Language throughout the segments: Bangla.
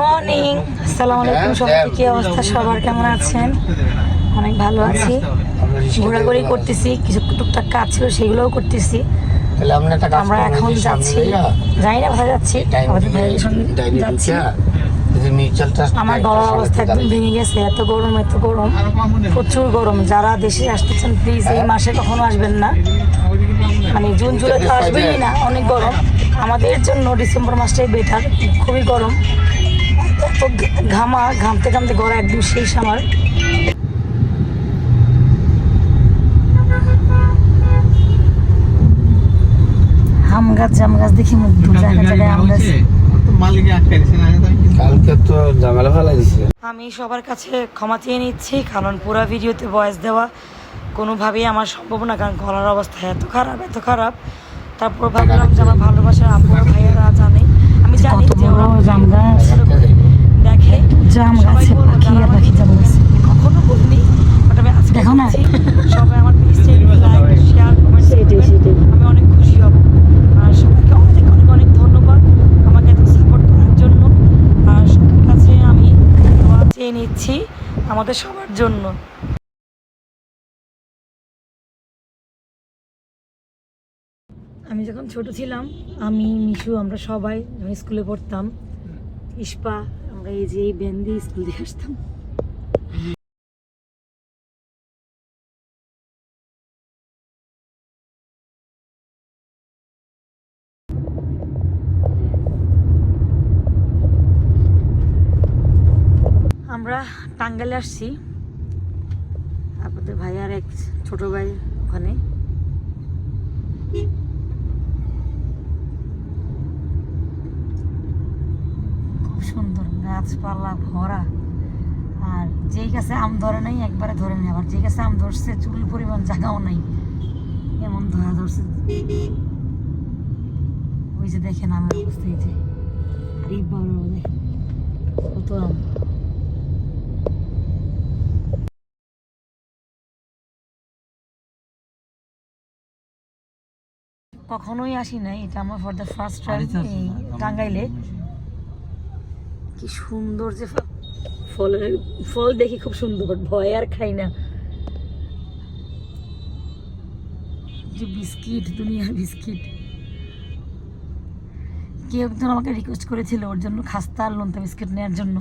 মর্নিং আসসালামু আলাইকুম সবাই কি অবস্থা? সবার কেমন আছেন? অনেক ভালো আছি। ঘোরাঘুরি করতেছি কিছু টুকটাক কাজ ছিল সেগুলোও করতেছি। আমরা এখন যাচ্ছি। জানি না কোথায় যাচ্ছি? যাচ্ছি। আমার গলার অবস্থা একদম ভেঙে গেছে এত গরম এত গরম। প্রচুর গরম। যারা দেশে আসতেছেন প্লিজ এই মাসে কখনো আসবেন না। মানে জুন জুলাই তো আসবেনই না অনেক গরম। আমাদের জন্য ডিসেম্বর মাসটাই বেটার খুবই গরম। এত ঘামা ঘামতে ঘামতে গলা একদম শেষ আমার। আম গাছ জাম গাছ দেখি আম গাছ। কালকে তো ঝামেলা ফেলাই দিছে। আমি সবার কাছে ক্ষমা চেয়ে নিচ্ছি কারণ পুরো ভিডিওতে ভয়েস দেওয়া কোনোভাবেই আমার সম্ভব না কারণ গলার অবস্থা এত খারাপ এত খারাপ। তারপর ভাবলাম যে আমার ভালোবাসার আপু আর ভাইয়েরা জানে। আমি জানি যে ওরা জাম গাছ পাখি আর পাখি জাম গাছ। কখনো বলিনি দেখো না। সবাই আমার পেজে লাইক শেয়ার কমেন্ট আমি অনেক খুশি হব। আর সবাইকে অনেক অনেক অনেক ধন্যবাদ আমাকে এত সাপোর্ট করার জন্য। আর সবার কাছে আমি চেয়ে নিচ্ছি আমাদের সবার জন্য। আমি যখন ছোট ছিলাম আমি মিশু আমরা সবাই যখন স্কুলে পড়তাম ইস্পা আমরা এই যে এই দিয়ে স্কুল দিয়ে আসতাম। আমরা টাঙ্গালে আসছি। আপনাদের ভাই আর এক ছোট ভাই ওখানে। খুব সুন্দর। গাছপালা ভরা। আর যেই গাছে আম ধরে নাই একবারে ধরে নেই। আবার যেই গাছে আম ধরছে চুল পরিমাণ জায়গাও নাই। এমন ধরা ধরছে। ওই যে দেখেন আমের অবস্থা এই যে। আর বড় কত আম। কখনোই আসি নাই এটা আমার ফর দ্য ফার্স্ট টাইম টাঙ্গাইলে। কি সুন্দর যে ফলের ফল দেখি খুব সুন্দর ভয় আর খাই না। যে বিস্কিট দুনিয়ার বিস্কিট। কেউ একজন আমাকে রিকোয়েস্ট করেছিল ওর জন্য খাস্তা আর নোনতা বিস্কিট নেওয়ার জন্য।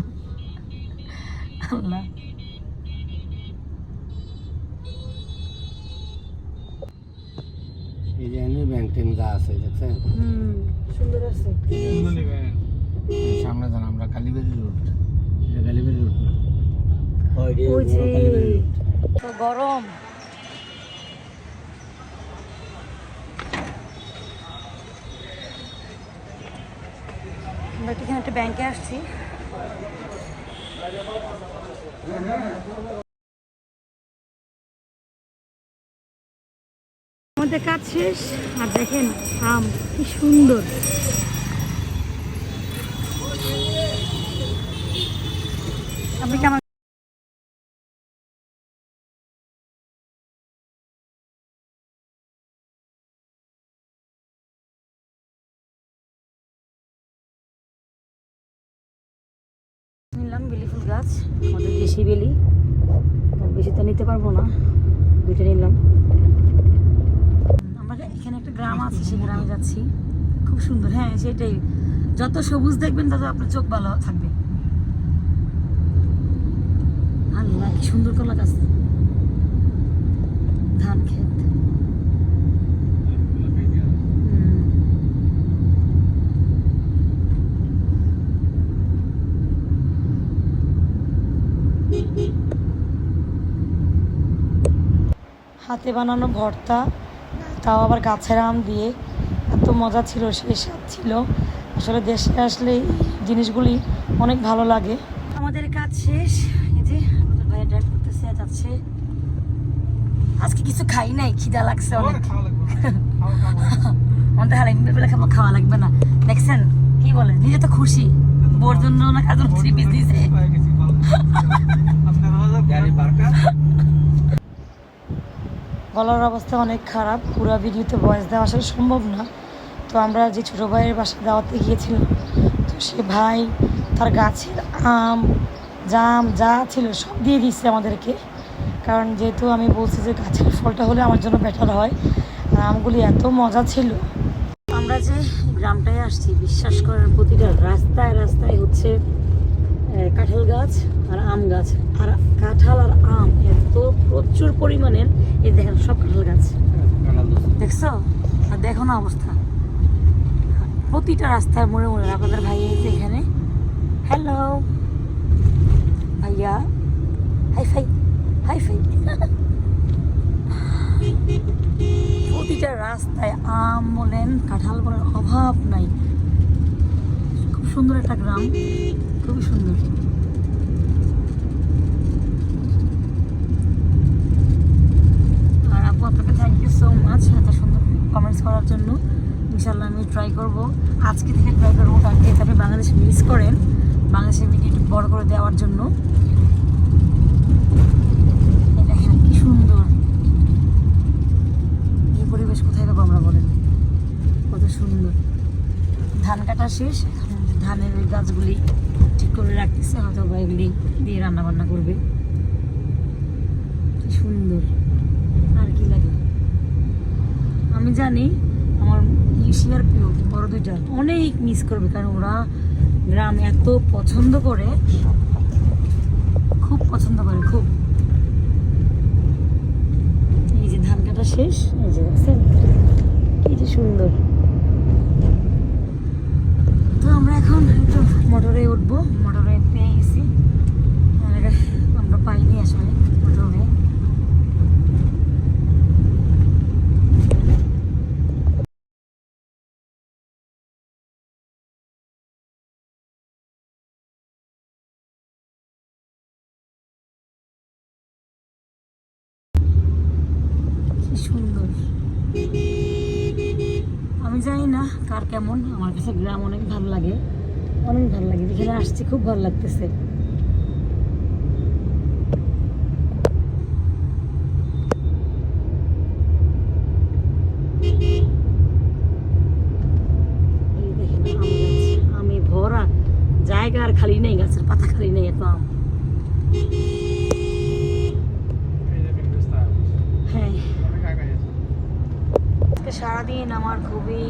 আল্লাহ। এই যে এনে ব্যাংক ট্যাঙ্ক যা আছে দেখছেন? হুম সুন্দর আছে। সামনে যান আমরা কালীবাড়ি রোড এটা কালীবাড়ি রোড ওই যে ওই যে বড় কালীবাড়ি রোড তো গরম। আমরা এখানে একটা ব্যাংকে আসছি। আমাদের কাজ শেষ আর দেখেন আম কি সুন্দর। নিলাম বেলি ফুল গাছ, আমাদের দেশি বেলি। বেশি তো নিতে পারব না, দুইটা নিলাম। আমরা এখানে একটা গ্রাম আছে, সেই গ্রামে যাচ্ছি। খুব সুন্দর হ্যাঁ সেটাই। যত সবুজ দেখবেন, তত আপনার চোখ ভালো থাকবে। আল্লাহ, কি সুন্দর কলা গাছ। ধান হাতে বানানো ভর্তা, তাও আবার গাছের আম দিয়ে। এত মজা ছিল, সেই স্বাদ ছিল। আসলে দেশে আসলে জিনিসগুলি অনেক ভালো লাগে। আমাদের কাজ শেষ এই যে আমাদের ভাইয়া ড্রাইভ যাচ্ছে আজকে কিছু খাই নাই খিদা লাগছে অনেক। আমাদের হালাই বেলা খাব খাওয়া লাগবে। না। দেখছেন কি বলে নিজে তো খুশি। বোর জন্য না কাজ থ্রি পিস দিয়েছে গলার অবস্থা অনেক খারাপ পুরো ভিডিওতে ভয়েস দেওয়া আসলে সম্ভব না। তো আমরা যে ছোটো ভাইয়ের বাসায় দাওয়াতে গিয়েছিলাম তো সে ভাই তার গাছের আম জাম যা ছিল সব দিয়ে দিচ্ছে আমাদেরকে। কারণ যেহেতু আমি বলছি যে গাছের ফলটা হলে আমার জন্য বেটার হয়, আর আমগুলি এত মজা ছিল। আমরা যে গ্রামটায় আসছি, বিশ্বাস করার প্রতিটা রাস্তায় রাস্তায় হচ্ছে কাঁঠাল গাছ আর আম গাছ। আর কাঁঠাল আর আম এত প্রচুর পরিমাণের এই দেখেন সব কাঁঠাল গাছ। দেখছ? আর দেখো না অবস্থা। প্রতিটা রাস্তার মোড়ে মোড়ে। আপনাদের ভাই এখানে। হ্যালো ভাইয়া। হাই ফাই হাই ফাই প্রতিটা রাস্তায় আম বলেন, কাঁঠাল বলেন, অভাব নাই। খুব সুন্দর একটা গ্রাম, খুবই সুন্দর। আর আপু থ্যাংক ইউ সো মাচ এত সুন্দর কমেন্টস করার জন্য। ইনশাল্লাহ আমি ট্রাই করব। আজকে থেকে ট্রাই করব। যেহেতু আপনি বাংলাদেশ মিস করেন। বাংলাদেশের ভিডিও বড় করে দেওয়ার জন্য এই দেখেন কি সুন্দর এই পাবো আমরা কত সুন্দর। ধান কাটা শেষ, ধানের ওই গাছগুলি ঠিক করে রাখতেছে, হয়তো বা এগুলি দিয়ে রান্না বান্না করবে। কি সুন্দর। আর কি লাগে? আমি জানি আমার ইউসিয়ার প্রিয়, বড় দুইটা, অনেক মিস করবে, কারণ ওরা গ্রাম এত পছন্দ করে খুব পছন্দ করে খুব এই যে ধান কাটা শেষ এই যে দেখছেন কি যে সুন্দর তো আমরা এখন একটু মোটরে উঠবো মোটরে পেয়ে গেছি আর আমরা পাইনি আসলে মোটরে কি সুন্দর আমি জানি না কার কেমন, আমার কাছে গ্রাম অনেক ভালো লাগে, অনেক ভালো লাগে। যেখানে আসছি, খুব ভালো লাগতেছে। আমে ভরা জায়গা আর খালি নেই, গাছের পাতা খালি নেই, এত আম হ্যাঁ আজকে সারাদিন আমার খুবই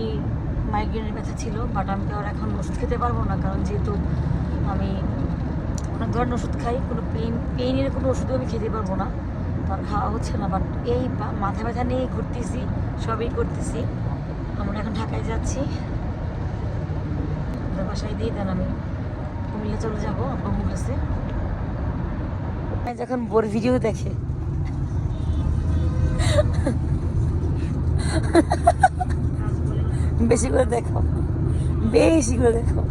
মাইগ্রেনের ব্যথা ছিল বাট আমি আর এখন ওষুধ খেতে পারব না, কারণ যেহেতু আমি অনেক ধরনের ওষুধ খাই, কোনো পেন পেইনের কোনো ওষুধও আমি খেতে পারব না, তো আর খাওয়া হচ্ছে না বাট এই মাথা ব্যথা নিয়ে ঘুরতেছি, সবই করতেছি। আমরা এখন ঢাকায় যাচ্ছি। বাসায় দিয়ে দেন আমি কুমিল্লা চলে যাব, আব্বু কাছে যখন বোর ভিডিও দেখে বেশি করে দেখো। বেশি করে দেখো।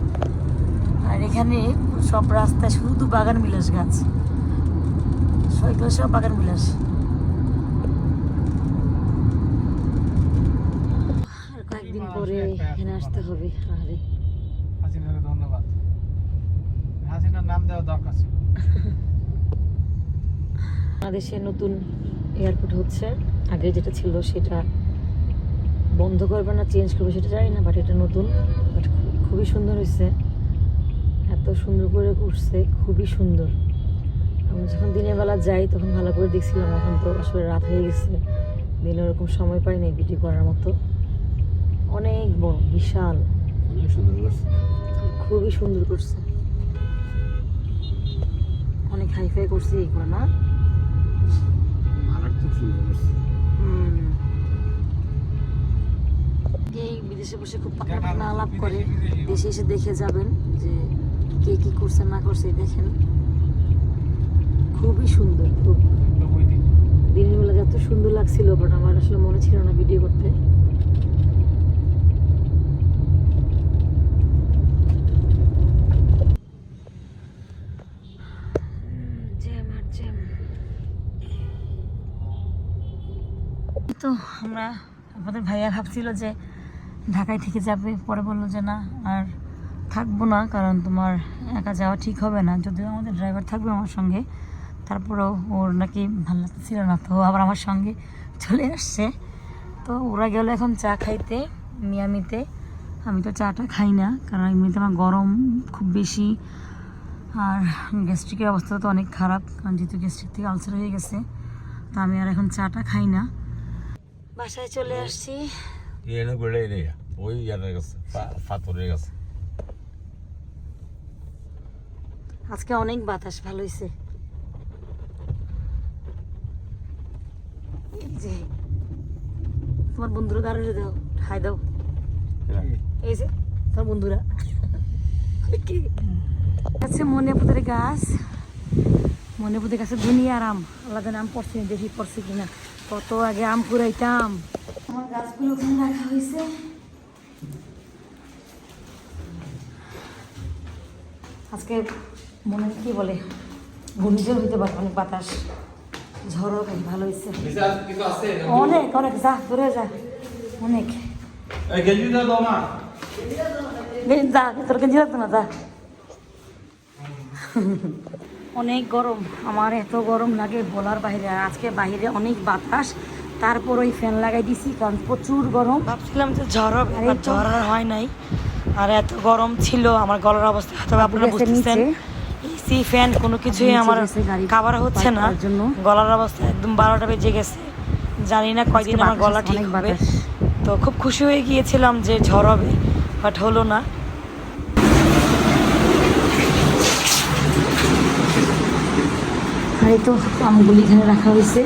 আর এখানে সব রাস্তায় শুধু বাগান বিলাস গাছ। সৈকল সব বাগান বিলাস। আর কয়েকদিন পরে এখানে আসতে হবে আরে। হাসিনাকে ধন্যবাদ। হাসিনার নাম দেওয়া দরকার ছিল। বাংলাদেশে নতুন এয়ারপোর্ট হচ্ছে। আগে যেটা ছিল সেটা বন্ধ করবে না চেঞ্জ করবে সেটা জানি না বাট এটা নতুন। বাট খুবই সুন্দর হয়েছে। এত সুন্দর করে উঠছে খুবই সুন্দর। আমি যখন দিনের বেলা যাই তখন ভালো করে দেখছিলাম এখন তো আসলে রাত হয়ে গেছে। দিনে ওরকম সময় পাই নাই ভিডিও করার মতো। অনেক বড় বিশাল। খুবই সুন্দর করছে। অনেক হাই হাইফাই করছে এইগুলো না? বিদেশে বসে খুব পাতলা পাতলা আলাপ করে দেশে এসে দেখে যাবেন যে কে কি করছে না করছে দেখেন। খুবই সুন্দর খুব। দিনের বেলা যত সুন্দর লাগছিল বাট আমার আসলে মনে ছিল না ভিডিও করতে। তো আমরা আমাদের ভাইয়া ভাবছিল যে ঢাকায় থেকে যাবে, পরে বলল যে না, আর থাকব না, কারণ তোমার একা যাওয়া ঠিক হবে না। যদিও আমাদের ড্রাইভার থাকবে আমার সঙ্গে, তারপরেও ওর নাকি ভালো লাগতেছিল না, তো আবার আমার সঙ্গে চলে আসছে। তো ওরা গেল এখন চা খাইতে মিয়ামিতে আমি তো চাটা খাই না, কারণ এমনিতে আমার গরম খুব বেশি। আর গ্যাস্ট্রিকের অবস্থা তো অনেক খারাপ, কারণ যেহেতু গ্যাস্ট্রিক থেকে আলসার হয়ে গেছে, তো আমি আর এখন চাটা খাই না। বাসায় চলে আসছি। এনে গড়ে রে ওই ইয়ারের কাছে ফাতরের কাছে আজকে অনেক বাতাস ভালো হয়েছে যে তোমার বন্ধুরা দাঁড়ো দাও হাই দাও। এই যে তোমার বন্ধুরা। কি? আছে মনে পুদের গাছ। মনে পুদের গাছে দুনিয়ার আম। আলাদা নাম পড়ছে দেখি পড়ছে কিনা। কত আগে আম কুড়াইতাম আমার গাছগুলো ওখানে রাখা হয়েছে। আজকে মনে কি বলে ঘূর্ণিঝড় হইতে পারে অনেক বাতাস ঝড়ও বেশ ভালো হয়েছে। অনেক অনেক যা দূরে যা অনেক। যা তোর গেঞ্জি না যা। অনেক গরম আমার এত গরম লাগে বলার বাইরে আজকে বাইরে অনেক বাতাস তারপর ওই ফ্যান লাগাই দিছি কারণ প্রচুর গরম। ভাবছিলাম যে ঝড় ঝড় হয় নাই। আর এত গরম ছিল আমার গলার অবস্থা তবে আপনারা বুঝতেছেন। এসি ফ্যান কোনো কিছুই আমার কাভার হচ্ছে না। জন্য। গলার অবস্থা একদম বারোটা বেজে গেছে। জানি না কয়দিন আমার গলা ঠিক হবে। তো খুব খুশি হয়ে গিয়েছিলাম যে ঝড় হবে বাট হলো না। আর এই তো আমগুলি এখানে রাখা হয়েছে।